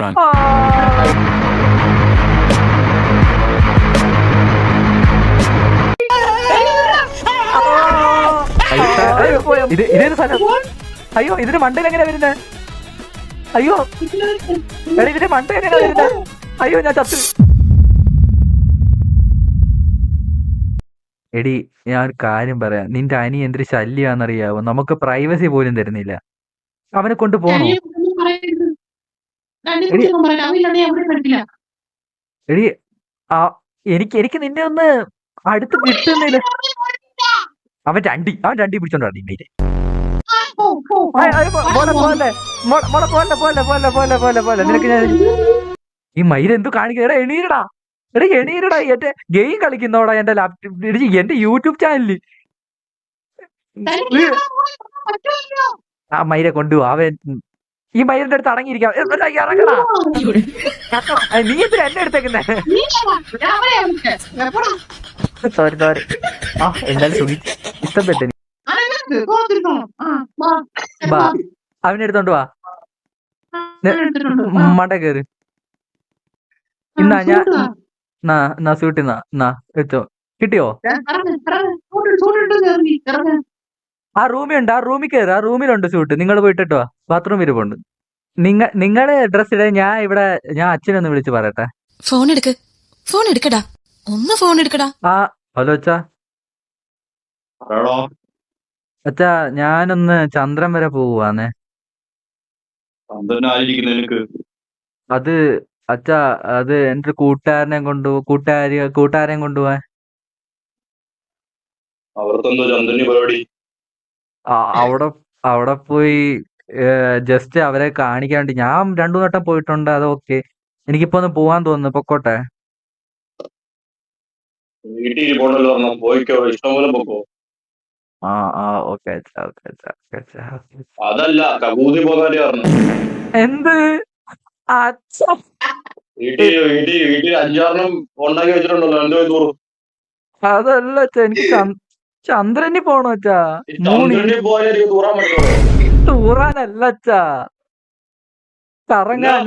Run. ഇത് ഇതൊരു സ്ഥലം അയ്യോ ഇതിന് മണ്ടയിൽ എങ്ങനെ വരുന്നത് അയ്യോ എടാ ഇതിന്റെ മണ്ട എങ്ങനെയാ വരുന്നത് അയ്യോ ഞാൻ ചത്തു. എടി ഞാൻ ഒരു കാര്യം പറയാം. നിന്റെ അനി എന്തൊരു ശല്യാന്നറിയാവോ നമുക്ക് പ്രൈവസി പോലും തരുന്നില്ല. അവനെ കൊണ്ട് പോണോ? എടി എനിക്ക് എനിക്ക് നിന്നെ ഒന്ന് അടുത്ത് കിട്ടുന്നില്ല അവൻ രണ്ടി അവൻ രണ്ടി പിടിച്ചോണ്ട് ഈ മയിൽ എന്തു കാണിക്കുക എടാ എണീരടാ. എടാ എണീരടാ. എന്റെ ഗെയിം കളിക്കുന്നോടാ എന്റെ ലാപ്ടോപ്പ് എന്റെ യൂട്യൂബ് ചാനലിൽ ആ മയിലെ കൊണ്ടുപോ അവൻ ഈ മയിലിന്റെ അടുത്ത് അടങ്ങിയിരിക്കാം ഇറങ്ങടാ. നീ എന്തിനാ എന്നെ എടുത്തേക്കുന്നേ? Sorry sorry. ആ എന്തായാലും സുഖി. ഇഷ്ടപ്പെട്ടു. ബാ അവനെ എടുത്തോണ്ട് വാ. മട കേറി. ഇന്നാ ഞാൻ നാ നാ സൂട്ടി നാ എടുത്തോ. കിട്ടിയോ? ആ റൂമിലുണ്ട് ആ റൂമിൽ കയറി ആ റൂമിലുണ്ട് സ്യൂട്ട് നിങ്ങൾ പോയിട്ടോ ബാത്റൂം ഇരിപ്പുണ്ട് നിങ്ങ നിങ്ങളെ അഡ്രസ് ഇട ഞാൻ ഇവിടെ ഞാൻ അച്ഛനൊന്ന് വിളിച്ച് പറയട്ടെ. ഫോൺ എടുക്ക്. ഫോൺ എടുക്കടാ. ഒന്ന് ഫോൺ എടുക്കടാ. ആ ഹലോ അച്ഛാ. അച്ഛാ ഞാനൊന്ന് ചന്ദ്രൻ വരെ പോവാന്നേ അത് അച്ഛാ അത് എന്റെ കൂട്ടുകാരനെ കൊണ്ടു കൂട്ടുകാരി കൂട്ടുകാരെയും കൊണ്ടുപോവാൻ. അവർക്കെന്തോ ചന്ദ്രന് പരിപാടി. ആ- അവിടെ അവിടെ പോയി ജസ്റ്റ് അവരെ കാണിക്കാൻ വേണ്ടി. ഞാൻ രണ്ടു വട്ടം പോയിട്ടുണ്ട് അത് ഓക്കെ എനിക്കിപ്പോ ഒന്ന് പോവാൻ തോന്നുന്നു പൊക്കോട്ടെ. വീട്ടിൽ പോകണല്ലോ പറഞ്ഞ പോയിക്കോ ഇഷ്ടംപോലെ പോക്കോ. ആ ആ ഓക്കെ. അതല്ല കബൂതി പോകാനേ പറഞ്ഞു. എന്ത്? അച്ഛാ. വീട്ടിൽ വീട്ടിൽ വീട്ടിൽ അഞ്ചാറിനും ഉണ്ടാക്കി വെച്ചിട്ടുണ്ടല്ലോ എന്തോ തൂറ് അതല്ല എനിക്ക് ചന്ദ്രന് പോണോ അച്ഛാ? തൂറാനല്ല അച്ഛാ. കറങ്ങാൻ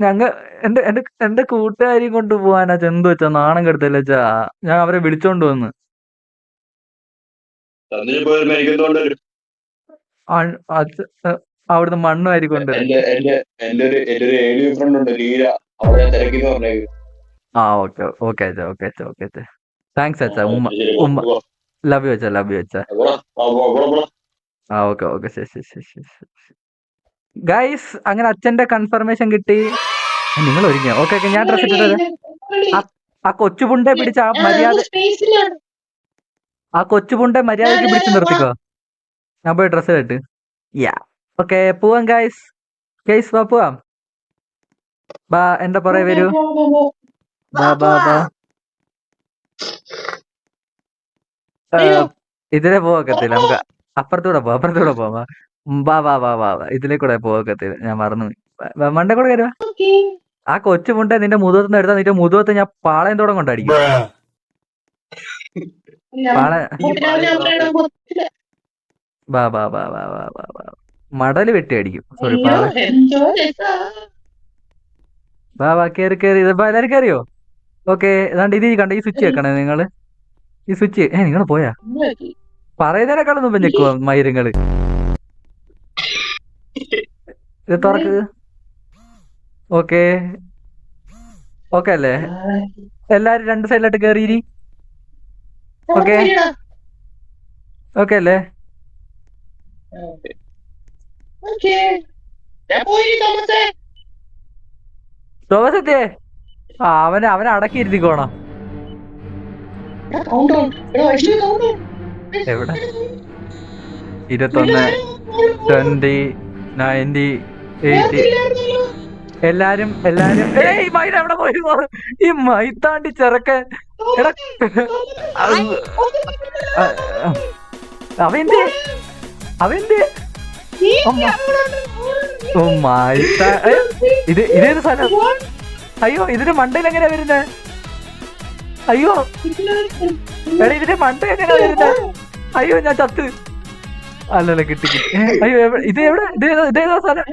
ഞങ്ങ എന്റെ എന്റെ എന്റെ കൂട്ടുകാരിയും കൊണ്ട് പോവാനാ ചെന്തു വെച്ചാ നാണം കെടുത്തല്ല അച്ഛാ. ഞാൻ അവരെ വിളിച്ചോണ്ട് വന്ന്. അവിടുന്ന് മണ്ണു ഞാൻ ആ ഓക്കെ. ഓക്കെ അച്ഛാ. ഓക്കെ അച്ഛാ. ഓക്കെ അച്ഛാ. താങ്ക്സ് അച്ഛാ. ഉമ്മ ഉമ്മ. ലവ് അച്ഛാ ലവ്. ആ ഓക്കെ ഓക്കെ ശരി ശരി ശരി ശരി ഗൈസ് അങ്ങനെ അച്ഛന്റെ കൺഫർമേഷൻ കിട്ടി. നിങ്ങൾ ഒരുങ്ങിയോ? ഓക്കെ ഓക്കെ ഞാൻ ഡ്രസ് ഇട്ടത്. ആ കൊച്ചുപുണ്ടെ പിടിച്ച ആ മര്യാദ ആ കൊച്ചുപുണ്ടെ മര്യാദയ്ക്ക് പിടിച്ച് നിർത്തിക്കോ? ഞാൻ പോയി ഡ്രസ് ഇട്ട് യാ ഓക്കെ പോവാം ഗൈസ് ഗൈസ് വാ പോവാം. ബാ എന്റെ പുറകെ വരൂ? ബാ ബാ ബാ. ഇതിലെ പോവക്കത്തില്ല നമുക്ക് അപ്പുറത്തൂടെ പോവാം അപ്പുറത്തൂടെ പോവാം വാ. വാ വാ വാ ഇതിലെ കൂടെ പോവക്കത്തില്ല ഞാൻ മറന്നു മണ്ടേ കൂടെ കയറുക ആ കൊച്ചു മുണ്ട നിന്റെ മുതുവത്തുനിന്ന് എടുത്താൽ നിന്റെ മുതുവത്ത് ഞാൻ പാളയം തോടം കൊണ്ടടിക്കും വാ വാ വാ വാ വാ വാ വാ മടൽ വെട്ടി അടിക്കും സോറി പാള വാ വാ കേറി കേറി എല്ലാരും കേറിയോ ഓക്കെ ഏതാണ്ട് ഇത് കണ്ട ഈ സ്വിച്ച് വെക്കണേ നിങ്ങൾ ഈ സ്വിച്ച് ഏ നിങ്ങൾ പോയാ? പറയുന്നതിനേക്കാളും മുമ്പ് ഞെക്കുവാ മയിരുങ്ങൾ ഇത് തുറക്ക്. ഓക്കെ. ഓക്കെ അല്ലേ? എല്ലാരും രണ്ട് സൈഡിലോട്ട് കേറിയിരി. ഓക്കെ. ഓക്കെ അല്ലേ? തോമസത്തെ ആ അവനെ അവനെ അടക്കി ഇരുത്തിക്കോണം എവിടെ? ഇരുപത്തൊന്ന് ട്വന്റി നയന്റി എയ്റ്റി എല്ലാരും എല്ലാരും. ഏയ് മൈത എവിടെ പോയി? ഈ മൈത്താണ്ടി ചെറുക്കൻ. എടാ അവന്റെ അവന്റെ ഇത് ഇതേത് സ്ഥലം? അയ്യോ ഇതിന് മണ്ടയിൽ എങ്ങനെയാ വരുന്നത് അയ്യോ. എടാ ഇതിന്റെ മണ്ട എങ്ങനെയാ അയ്യോ ഞാൻ ചത്ത്. അല്ലല്ല കിട്ടി കിട്ടി. അയ്യോ ഇത് എവിടെ? ഇത് ഏതാ- ഇത് ഏതാ സ്ഥലം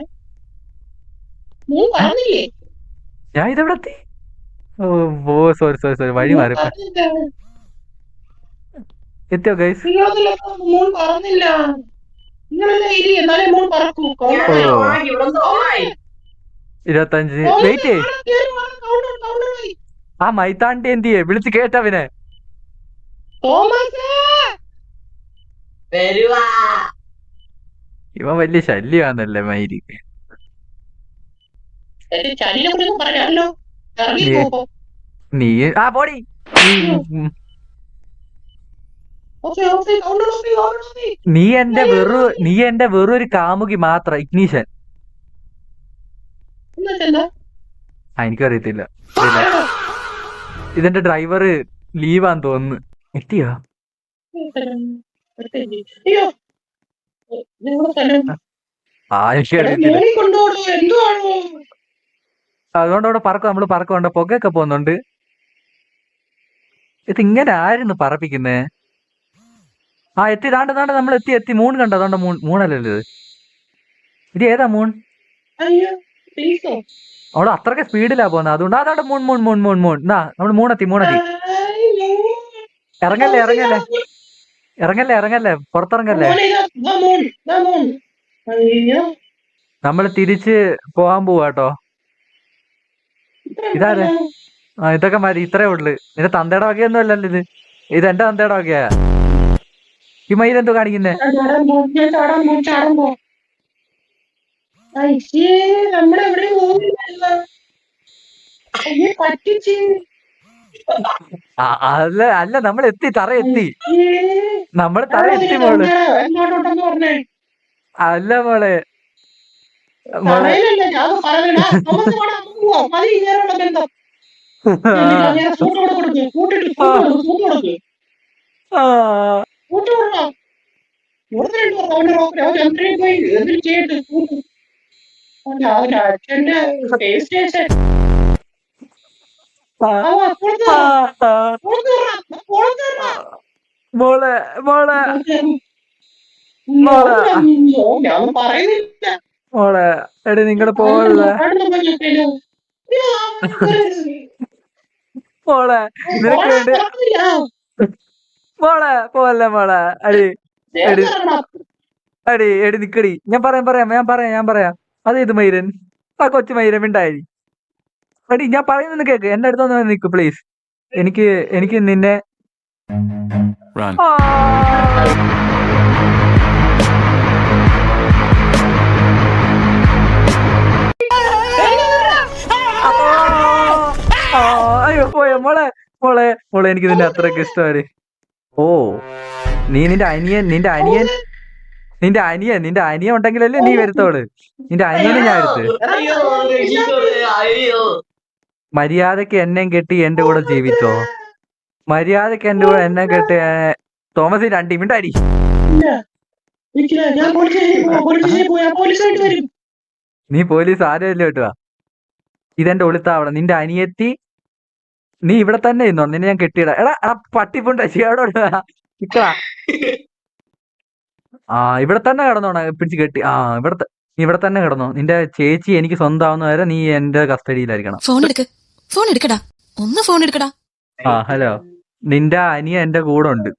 പറഞ്ഞില്ലേ ഞാൻ ഇതെവിടെ എത്തി? ഓ സോറി സോറി സോറി വഴി മാറി. എത്തിയോ ഗൈസ് ഇരുപത്തഞ്ച്. വെയിറ്റ് ആ മൈത്താണ്ടി എന്ത് ചെയ്യേ വിളിച്ച് കേട്ടവനെ ഇവ ഇവൻ വലിയ ശല്യമാണല്ലേ മൈരി. നീ ആ പോടി. നീ എന്റെ വെറു നീ എന്റെ വെറൊരു കാമുകി മാത്രം ഇഗ്നീഷൻ എനിക്കറിയത്തില്ല. ഇതെന്റെ ഡ്രൈവർ ലീവാന്ന് തോന്നുന്നു. എത്തിയോ? അതുകൊണ്ട് അവിടെ പറക്കും നമ്മൾ പറക്കുണ്ട് പുകയൊക്കെ പോകുന്നുണ്ട്. ഇത് ഇങ്ങനെ ആയിരുന്നു പറപ്പിക്കുന്നേ? ആ എത്തി താണ്ട് താണ്ട് നമ്മൾ എത്തി എത്തി മൂൺ കണ്ടോ? അതുകൊണ്ട് മൂൺ മൂണല്ലേ ഇത്. ഇത് ഏതാ മൂൺ അവിടെ അത്രയ്ക്ക് സ്പീഡിലാ പോകുന്നത്. അതുകൊണ്ട് അതവിടെ moon moon moon moon moon. എന്നാ നമ്മൾ മൂണെത്തി മൂണെത്തി. ഇറങ്ങല്ലേ ഇറങ്ങല്ലേ? ഇറങ്ങല്ലേ ഇറങ്ങല്ലേ? പുറത്തിറങ്ങല്ലേ? നമ്മൾ തിരിച്ച് പോവാൻ പോവാട്ടോ ഇതാരെ? ആ ഇതൊക്കെ മതി ഇത്രേ ഉള്ളു. നിന്റെ തന്തയുടെ വകയൊന്നും അല്ലല്ലോ ഇത്. ഇത് എന്റെ തന്തയുടെ വകയാ. ഈ മയിലെന്തോ എന്തോ കാണിക്കുന്നേ? പോകുന്നില്ല അയ്യേ പറ്റിച്ച്. അല്ല അല്ല നമ്മൾ എത്തി തറ എത്തി. നമ്മൾ തറ എത്തി മോൾ. അല്ല മോളെ. മോളെ. ആ, സ്റ്റേജ് സ്റ്റേഷൻ മോളെ മോളെ. മോളെ എടി പോവല്ലേ പഞ്ചായത്തിൽ. ഇയ്യോ, മോളെ നിനക്ക് വേണ്ടി മോളെ പോവല്ലേ മോളെ? അടി എടി. അടി എടി നിക്കടി. ഞാൻ പറയാം പറയാം ഞാൻ പറയാം ഞാൻ പറയാം. അത് ഇത് മൈരൻ? ആ കൊച്ചു മൈരൻ ഉണ്ടായി എടി ഞാൻ പറയുന്നത് കേക്ക്. എന്റെ അടുത്തൊന്ന് വന്ന് നിൽക്കു പ്ലീസ് എനിക്ക് എനിക്ക് നിന്നെ അയ്യോ പോയ മോളെ മോളെ മോളെ എനിക്ക് നിന്നെ അത്രയ്ക്ക് ഇഷ്ടമാണ് ഓ നീ നിന്റെ അനിയൻ നിന്റെ അനിയൻ നിന്റെ അനിയൻ നിന്റെ അനിയൻ ഉണ്ടെങ്കിലല്ലേ നീ വരുത്തോൾ. നിന്റെ അനിയനെ ഞാൻ എടുത്ത് മര്യാദയ്ക്ക് എന്നെ കെട്ടി എന്റെ കൂടെ ജീവിച്ചോ? മര്യാദയ്ക്ക് എന്റെ കൂടെ എന്നെ കെട്ടി തോമസ് രണ്ട് മിനിറ്റ് വരും. നീ പോലീസ് ആരല്ലേ കേട്ടുവാ ഇതെന്റെ ഒളിത്താവണം നിന്റെ അനിയത്തി നീ ഇവിടെ തന്നെ ഇന്നോ നിന്നെ ഞാൻ കെട്ടിയിടാം. എടാ എടാ പട്ടിപ്പുണ്ട. ഇക്കളാ. ആ ഇവിടെ തന്നെ കിടന്നോണ പിടിച്ച് കെട്ടി. ആ ഇവിടത്തെ നീ ഇവിടെ തന്നെ കിടന്നു. നിന്റെ ചേച്ചി എനിക്ക് സ്വന്തമാവുന്ന വരെ നീ എന്റെ കസ്റ്റഡിയിലായിരിക്കണം. ഫോൺ എടുക്ക. ഫോൺ എടുക്കടാ. ഒന്ന് ഫോൺ എടുക്കടാ. ആ ഹലോ. നിന്റെ അനിയ എന്റെ കൂടെ ഉണ്ട്.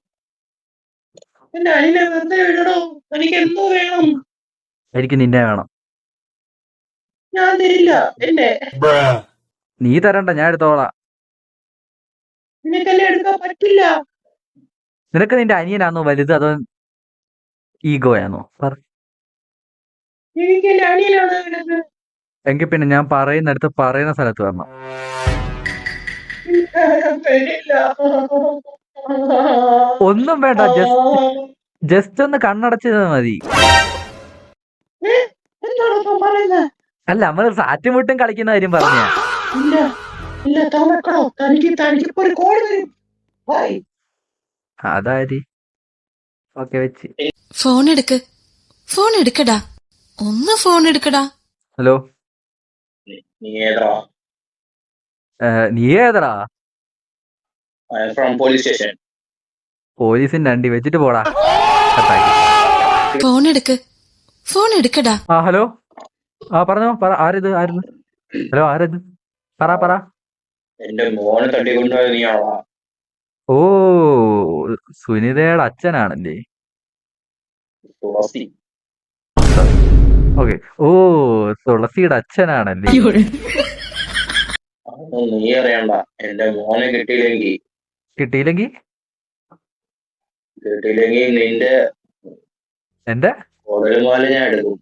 എനിക്ക് എന്തോ വേണം. എനിക്ക് നിന്നെ വേണം. ഞാൻ തരില്ല. എന്നെ. നീ തരണ്ട ഞാൻ എടുത്തോളാം. നിനക്കെന്നെ എടുക്കാൻ പറ്റില്ല? നിനക്ക് നിന്റെ അനിയനാണോ വലുത്? അതോ ഈഗോയാണോ എങ്കിൽ പിന്നെ ഞാൻ പറയുന്നിടത്ത് പറയുന്ന സ്ഥലത്ത് വരണം. ഒന്നും വേണ്ട ജസ്റ്റ് ജസ്റ്റ് ഒന്ന് കണ്ണടച്ചത് മതി. അല്ല സാറ്റും വിട്ടും കളിക്കുന്ന കാര്യം പറഞ്ഞ. ഇല്ല ഓക്കെ വെച്ച്. ഫോൺ എടുക്ക്. ഫോൺ എടുക്കടാ. ഒന്ന് ഫോൺ എടുക്കടാ. ഹലോ? നീ ഏതാ നീ ഏതടാ ഫ്രം പോലീസ് സ്റ്റേഷൻ പോലീസിന്റെ അണ്ടി വെച്ചിട്ട് പോടാ. ഫോൺ എടുക്ക്. ഫോൺ എടുക്കടാ. ആ ഹലോ? ആ പറഞ്ഞോ പറ ആരിത് ആയിരുന്നു ഹലോ ആരത്? പറ പറ. എന്റെ മോനെ തട്ടിക്കൊണ്ടുപോയത് നീയാണോ? ഓ സുനിതയുടെ അച്ഛനാണല്ലേ? തുളസി. ഓക്കെ. ഓ തുളസിയുടെ അച്ഛനാണല്ലേ? അതൊന്നും നീ അറിയണ്ട. എന്റെ മോനെ കിട്ടിയില്ലെങ്കി. കിട്ടിയില്ലെങ്കി? കിട്ടിയില്ലെങ്കി നിന്റെ എന്റെ? കുടലുമാല ഞാൻ എടുക്കും.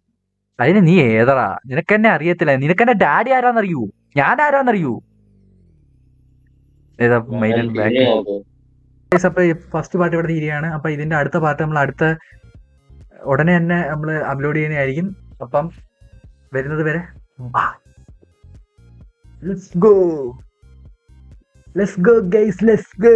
അതിന് നീ ഏതടാ? നിനക്കെന്നെ അറിയത്തില്ല. നിനക്കെന്നെ ഡാഡി ആരാന്നറിയൂ? ഞാൻ ആരാന്നറിയൂ ഏതാ മെയിൻ തിരിഞ്ഞു ബാക്ക്? നോക്ക്. ഗൈസ് അപ്പൊ ഫസ്റ്റ് പാർട്ട് ഇവിടെ തീരുകയാണ്. അപ്പൊ ഇതിന്റെ അടുത്ത പാർട്ട് നമ്മൾ അടുത്ത ഉടനെ തന്നെ നമ്മൾ അപ്ലോഡ് ചെയ്യുന്നതായിരിക്കും. അപ്പം വരുന്നത് വരെ let's go let's go guys let's go